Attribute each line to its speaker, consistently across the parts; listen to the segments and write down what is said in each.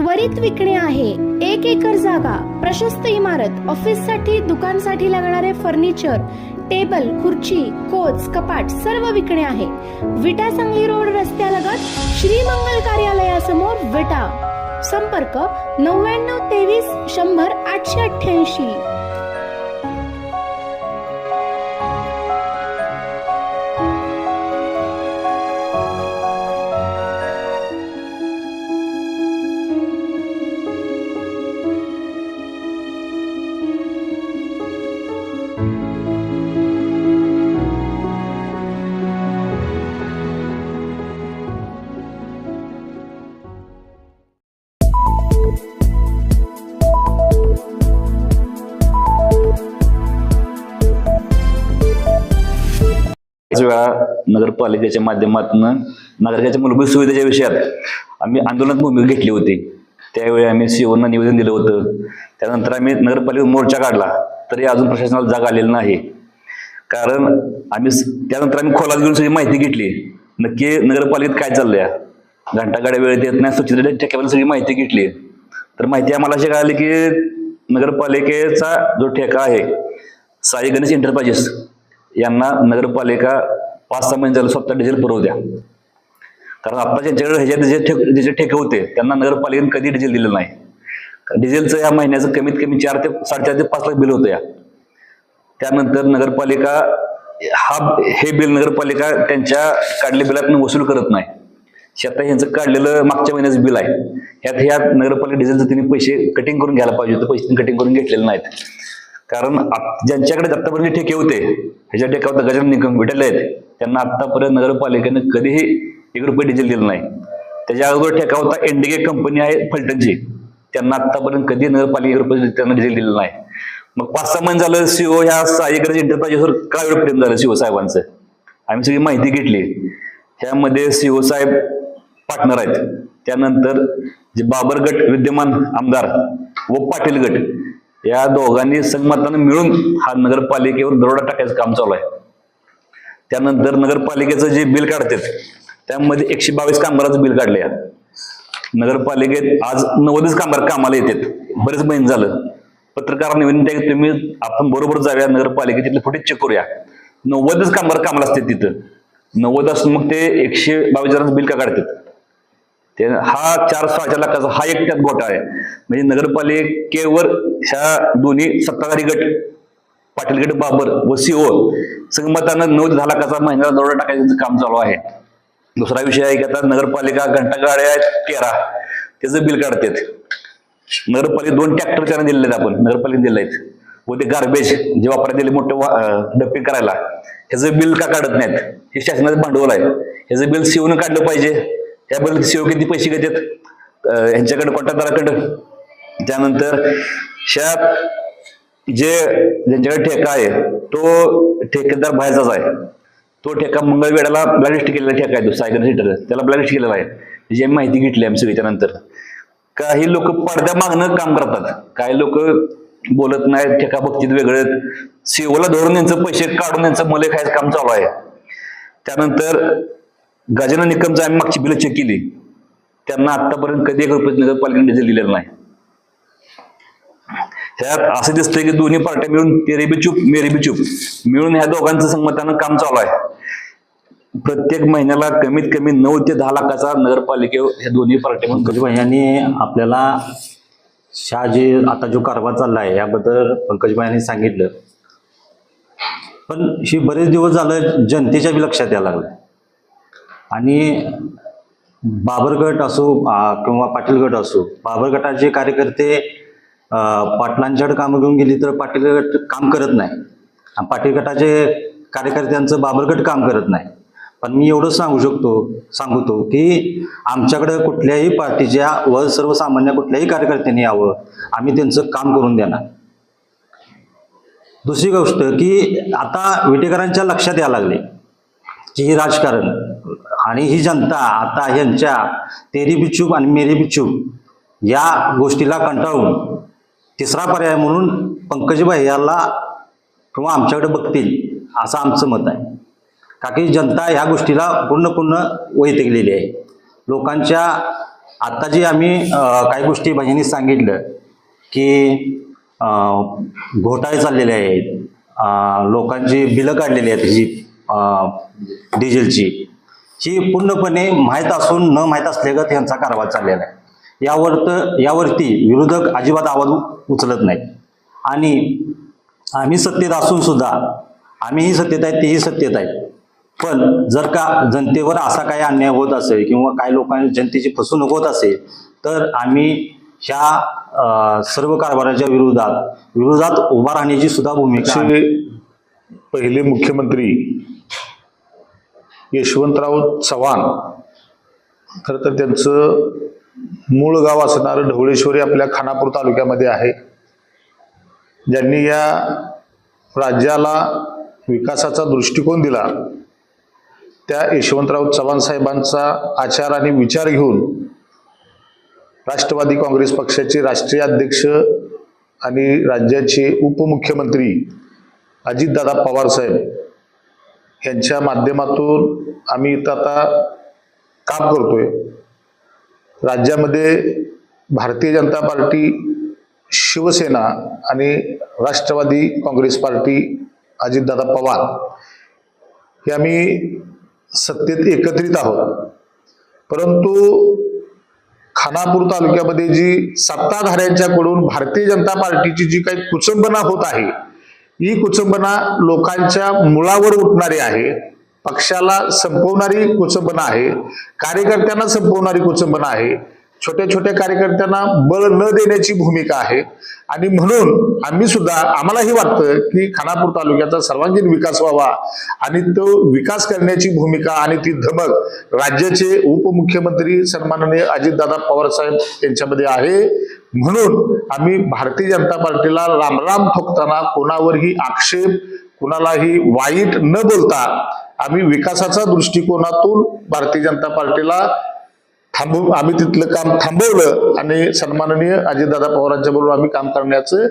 Speaker 1: त्वरित विकणे आहे. एक एकर जागा प्रशस्त इमारत ऑफिससाठी दुकानसाठी लागणारे फर्निचर टेबल खुर्ची कोच कपाट सर्व विकणे आहे. विटा सांगली रोड रस्त्यालगत श्रीमंगल कार्यालयासमोर विटा. संपर्क नव्याण्णव तेवीस शंभर आठशे अठ्ठ्याऐंशी.
Speaker 2: नगरपालिकेच्या माध्यमातून नागरिकांच्या मूलभूत सुविधेच्या विषयात आम्ही आंदोलनात भूमिका घेतली होती. त्यावेळी आम्ही सीओना निवेदन दिलं होतं. त्यानंतर आम्ही नगरपालिकेत मोर्चा काढला. तरी अजून प्रशासनाला जाग आलेली नाही. कारण आम्ही त्यानंतर आम्ही खोलात घेऊन सगळी माहिती घेतली. नक्की नगरपालिकेत काय चाललंय? घंटागाड्या वेळेत येत नाही स्वच्छतेच्या ठेक्यावर सगळी माहिती घेतली. तर माहिती आम्हाला अशी कळाली की नगरपालिकेचा जो ठेका आहे साई गणेश एंटरप्राइजेस यांना नगरपालिका पाच सहा महिने झालं स्वतः डिझेल पुरवत्या. कारण आता ज्यांच्याकडे ह्याच्यात जे ठेक ज्याचे ठेके होते त्यांना नगरपालिकेने कधी डिझेल दिलं नाही. डिझेलचं या महिन्याचं कमीत कमी चार ते साडेचार ते पाच लाख बिल होतं या. त्यानंतर नगरपालिका हा हे बिल नगरपालिका त्यांच्या काढलेल्या बिलातून वसूल करत नाही. शेता यांचं काढलेलं मागच्या महिन्याचं बिल आहे. ह्यात ह्या नगरपालिका डिझेलचं त्यांनी पैसे कटिंग करून घ्यायला पाहिजे होते पैसे कटिंग करून घेतलेले नाहीत. कारण ज्यांच्याकडे आत्तापर्यंत ठेके होते ह्याच्या ठेक्यावर गजानन निकम भेटले आहेत. त्यांना आतापर्यंत नगरपालिकेनं कधीही एक रुपये डिझेल दिलं नाही. त्याच्या अगोदर ठेका होता एनडीके कंपनी आहे फलटणची. त्यांना आतापर्यंत कधी नगरपालिका एक रुपये त्यांना डिझेल दिलं नाही. मग पाच सहा महिने झालं सीओ ह्या साईकडे एंटरप्राइजेसवर काय एवढं प्रेम झालं सीओ साहेबांचं? आम्ही सगळी माहिती घेतली. ह्यामध्ये सीओ साहेब पार्टनर आहेत. त्यानंतर जे बाबर गट विद्यमान आमदार व पाटील गट या दोघांनी संगमतानं मिळून हा नगरपालिकेवर दरोडा टाकायचं काम चालू आहे. त्यानंतर नगरपालिकेचं जे बिल काढतात त्यामध्ये एकशे बावीस कामगाराचं बिल काढले नगरपालिकेत आज नव्वदच कामगार कामाला येतात. बरेच महिने झालं. पत्रकारांना विनंती आहे की तुम्ही आपण बरोबर जाऊया नगरपालिकेत तिथले फुटेज चेक करूया. नव्वदच कामगार कामाला असतात तिथं. नव्वद असून मग ते एकशे बावीस जणांचं बिल का काढतात? ते हा चार सहाच्या लाखाचा हा एक त्यात आहे. म्हणजे नगरपालिकेवर ह्या दोन्ही सत्ताधारी गट पाटील गट बाबर व सीओ संगमतानं नऊ झाला दहा लाखाचा महिन्याला दरोडा टाकायचं काम चालू आहे. दुसरा विषय आहे की आता नगरपालिका घंटागाड्या आहेत तेरा त्याचं बिल काढतात. नगरपालिका दोन ट्रॅक्टर त्यांना दिलेले आहेत आपण नगरपालिकेने दिले आहेत. व ते गार्बेज जे वापरात दिले मोठं डपिंग करायला ह्याचं बिल का काढत नाहीत? हे शासनाचं भांडवल आहे. ह्याचं बिल सीओनं काढलं पाहिजे. त्याबद्दल सीओ किती पैसे घेतात? ह्यांच्याकडे कॉन्ट्रॅक्टदाराकडं त्यानंतर ह्या जे ज्यांच्याकडे ठेका आहे तो ठेकेदार बाहेरचाच आहे. तो ठेका मंगळवेड्याला ब्लॅकलिस्ट केलेला ठेका आहे तो सायकल सीटर त्याला ब्लॅकलिस्ट केलेला आहे. त्याची आम्ही माहिती घेतली आम्ही सगळी त्यानंतर. काही लोक पडद्या मागणं काम करतात. काही लोक बोलत नाहीत ठेका बघतीत वेगळे. सीओला धरून त्यांचं पैसे काढून त्यांचं मले खायचं काम चालू आहे. त्यानंतर गजानन निकमचं आम्ही मागची बिलं चेक केली. त्यांना आतापर्यंत कधी एक रुपये नगरपालिकेने डिझेल दिलेलं नाही. ह्यात असं दिसतंय की दोन्ही पार्ट्या मिळून ते बी चूप मेरे चूप मिळून ह्या दोघांचं संमतानं काम चालू आहे. प्रत्येक महिन्याला कमीत कमी नऊ ते दहा लाखाचा नगरपालिकेवर ह्या दोन्ही पार्ट्या मिळून
Speaker 3: पंकज यांनी आपल्याला शहा जे आता जो कारभार चालला आहे याबद्दल पंकज यांनी सांगितलं. पण हे बरेच दिवस झालं जनतेच्या बी लक्षात यायला लागलं आणि बाबरगट असो किंवा पाटील गट असो बाबर गटाचे कार्यकर्ते पाटलांच्याकडे कामं घेऊन गेली तर पाटील गट काम करत नाही. पाटील गटाचे कार्यकर्त्यांचं बाबरगट काम करत नाही. पण मी एवढं सांगू शकतो सांगतो की आमच्याकडे कुठल्याही पार्टीच्या व सर्वसामान्य कुठल्याही कार्यकर्त्यांनी यावं आम्ही त्यांचं काम करून देणार. दुसरी गोष्ट की आता विटेकरांच्या लक्षात यायला लागले की हे राजकारण आणि ही जनता आता ह्यांच्या तेरी बिचूप आणि मेरी बिचूप या गोष्टीला कंटाळून तिसरा पर्याय म्हणून पंकजभाई याला किंवा आमच्याकडे बघतील असं आमचं मत आहे. का की जनता ह्या गोष्टीला पूर्ण पूर्ण गेलेली आहे. लोकांच्या आत्ता जे आम्ही काही गोष्टी भजनी सांगितलं की घोटाळे चाललेले आहेत. लोकांची बिलं काढलेली आहेत जी डिझेलची. ही पूर्णपणे माहीत असून न माहीत असल्यागत यांचा कारभार चाललेला आहे. यावर यावरती विरोधक अजिबात आवाज उचलत नाहीत आणि आम्ही सत्तेत असून सुद्धा आम्हीही सत्तेत आहेत तेही सत्तेत आहेत पण जर का जनतेवर असा काही अन्याय होत असेल किंवा काही लोकांनी जनतेची फसवणूक होत असेल तर आम्ही ह्या सर्व कारभाराच्या विरोधात विरोधात उभा राहण्याची सुद्धा भूमिका
Speaker 4: पहिले मुख्यमंत्री यशवंतराव चव्हाण. खरं तर त्यांचं मूळ गाव असणारं ढवळेश्वरी आपल्या खानापूर तालुक्यामध्ये आहे. ज्यांनी या राज्याला विकासाचा दृष्टिकोन दिला त्या यशवंतराव चव्हाण साहेबांचा आचार आणि विचार घेऊन राष्ट्रवादी काँग्रेस पक्षाचे राष्ट्रीय अध्यक्ष आणि राज्याचे उपमुख्यमंत्री अजितदादा पवार ह्यांच्या माध्यमातून आम्ही इथं आता काम करतोय. राज्यामध्ये भारतीय जनता पार्टी शिवसेना आणि राष्ट्रवादी काँग्रेस पार्टी अजितदादा पवार हे आम्ही सत्तेत एकत्रित आहोत. परंतु खानापूर तालुक्यामध्ये जी सत्ताधाऱ्यांच्याकडून भारतीय जनता पार्टीची जी काही कुचंबना होत आहे ही कुचंबना लोकांच्या मुळावर उठणारी आहे. पक्षाला संपवणारी कुचंबना आहे. कार्यकर्त्यांना संपवणारी कुचंबना आहे. छोट्या छोट्या कार्यकर्त्यांना बळ न देण्याची भूमिका आहे. आणि म्हणून आम्ही सुद्धा आम्हालाही वाटतं की खानापूर तालुक्याचा सर्वांगीण विकास व्हावा आणि तो विकास करण्याची भूमिका आणि ती धमक राज्याचे उपमुख्यमंत्री सन्माननीय अजितदादा पवार साहेब यांच्यामध्ये आहे. म्हणून आम्ही भारतीय जनता पार्टीला रामराम ठोकताना कोणावरही आक्षेप कुणालाही वाईट न बोलता आम्ही विकासाच्या दृष्टिकोनातून भारतीय जनता पार्टीला थांबवून आम्ही तिथलं काम थांबवलं आणि सन्माननीय अजितदादा पवारांच्या बरोबर आम्ही काम करण्याचं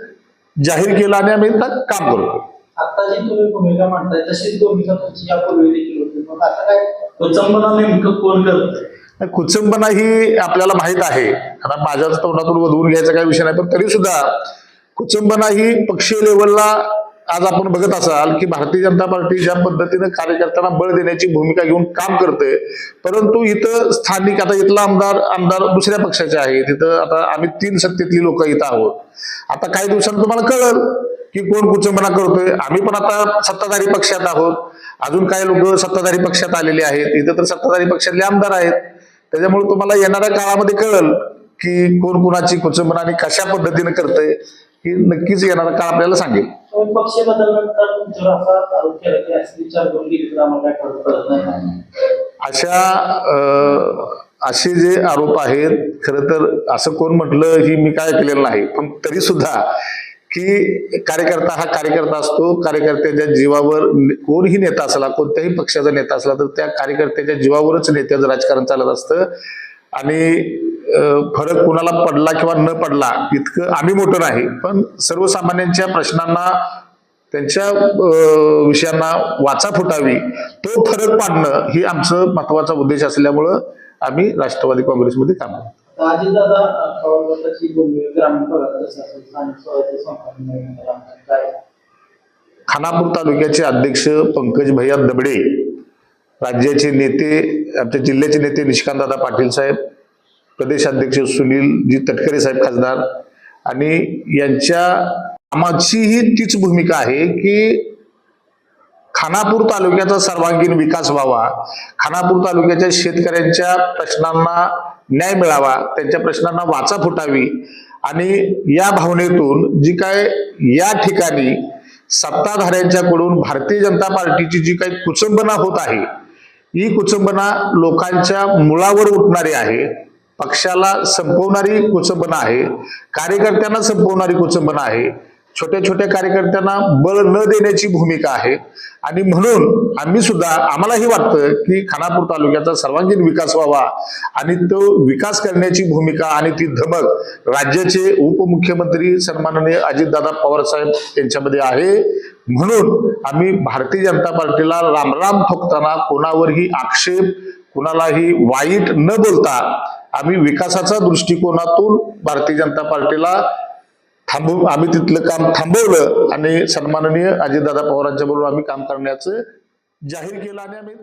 Speaker 4: जाहीर केलं आणि आम्ही काम करतो
Speaker 5: आता जी तुम्ही भूमिका मांडताय तशीच भूमिका तुमची यापूर्वी देखील होती. मग आता काय? नेमकं कोण करत
Speaker 4: कुचंबना ही आपल्याला माहीत आहे. आता माझ्याच तोंडातून वधवून घ्यायचा काही विषय नाही पण तरी सुद्धा कुचंबना ही पक्षीय लेवलला आज आपण बघत असाल की भारतीय जनता पार्टी ज्या पद्धतीनं कार्यकर्त्यांना बळ देण्याची भूमिका घेऊन काम करते परंतु इथं स्थानिक आता इथला आमदार आमदार दुसऱ्या पक्षाचे आहे तिथं आता आम्ही तीन सत्तेतली लोक इथं आहोत. आता काही दिवसांनी तुम्हाला कळल की कोण कुचंबना करतोय. आम्ही पण आता सत्ताधारी पक्षात आहोत. अजून काही लोक सत्ताधारी पक्षात आलेले आहेत. इथं तर सत्ताधारी पक्षातले आमदार आहेत. त्याच्यामुळे तुम्हाला येणाऱ्या काळामध्ये कळल की कोण कुणाची कुचंबना आणि कशा पद्धतीने करतंय ही नक्कीच येणारा काळ आपल्याला सांगेल.
Speaker 5: पक्ष
Speaker 4: अशा असे जे आरोप आहेत खरं तर असं कोण म्हटलं ही मी काय केलेलं नाही पण तरी सुद्धा की कार्यकर्ता हा कार्यकर्ता असतो कार्यकर्त्याच्या जीवावर कोणही कोणीही नेता असला कोणत्याही पक्षाचा नेता असला तर त्या कार्यकर्त्याच्या जीवावरच नेत्याचं राजकारण चालत असतं. आणि फरक कुणाला पडला किंवा न पडला इतकं आम्ही मोठं नाही. पण सर्वसामान्यांच्या प्रश्नांना त्यांच्या विषयांना वाचा फुटावी तो फरक पाडणं ही आमचं महत्त्वाचा उद्देश असल्यामुळं आम्ही राष्ट्रवादी काँग्रेसमध्ये काम करतो.
Speaker 5: अजितदादा पवार भूमिका ग्रामीण भागात स्थानिक स्वराज्य काय?
Speaker 4: खानापूर तालुक्याचे अध्यक्ष पंकज भैया दबडे राज्याचे नेते आमच्या जिल्ह्याचे नेते निष्कांतदादा पाटील साहेब प्रदेशाध्यक्ष सुनीलजी तटकरे साहेब खासदार आणि यांच्या कामाचीही तीच भूमिका आहे की खानापूर तालुक्याचा सर्वांगीण विकास व्हावा. खानापूर तालुक्याच्या शेतकऱ्यांच्या प्रश्नांना न्याय मिळावा त्यांच्या प्रश्नांना वाचा फुटावी. आणि या भावनेतून जी काय या ठिकाणी सत्ताधाऱ्यांच्याकडून भारतीय जनता पार्टीची जी काही कुचंबना होत आहे ही कुचंबना लोकांच्या मुळावर उठणारी आहे पक्षाला संपवणारी कुचंबना आहे कार्यकर्त्यांना संपवणारी कुचंबना आहे छोट्या छोट्या कार्यकर्त्यांना बळ न देण्याची भूमिका आहे. आणि म्हणून आम्ही सुद्धा आम्हालाही वाटतं की खानापूर तालुक्याचा सर्वांगीण विकास व्हावा आणि तो विकास करण्याची भूमिका आणि ती धमक राज्याचे उपमुख्यमंत्री सन्माननीय अजितदादा पवार साहेब यांच्यामध्ये आहे. म्हणून आम्ही भारतीय जनता पार्टीला रामराम ठोकताना कोणावरही आक्षेप कुणालाही वाईट न बोलता आम्ही विकासाच्या दृष्टिकोनातून भारतीय जनता पार्टीला थांबू आम्ही तिथलं काम थांबवलं आणि सन्माननीय अजितदादा पवारांच्या बरोबर आम्ही काम करण्याचं जाहीर केलं आणि आम्ही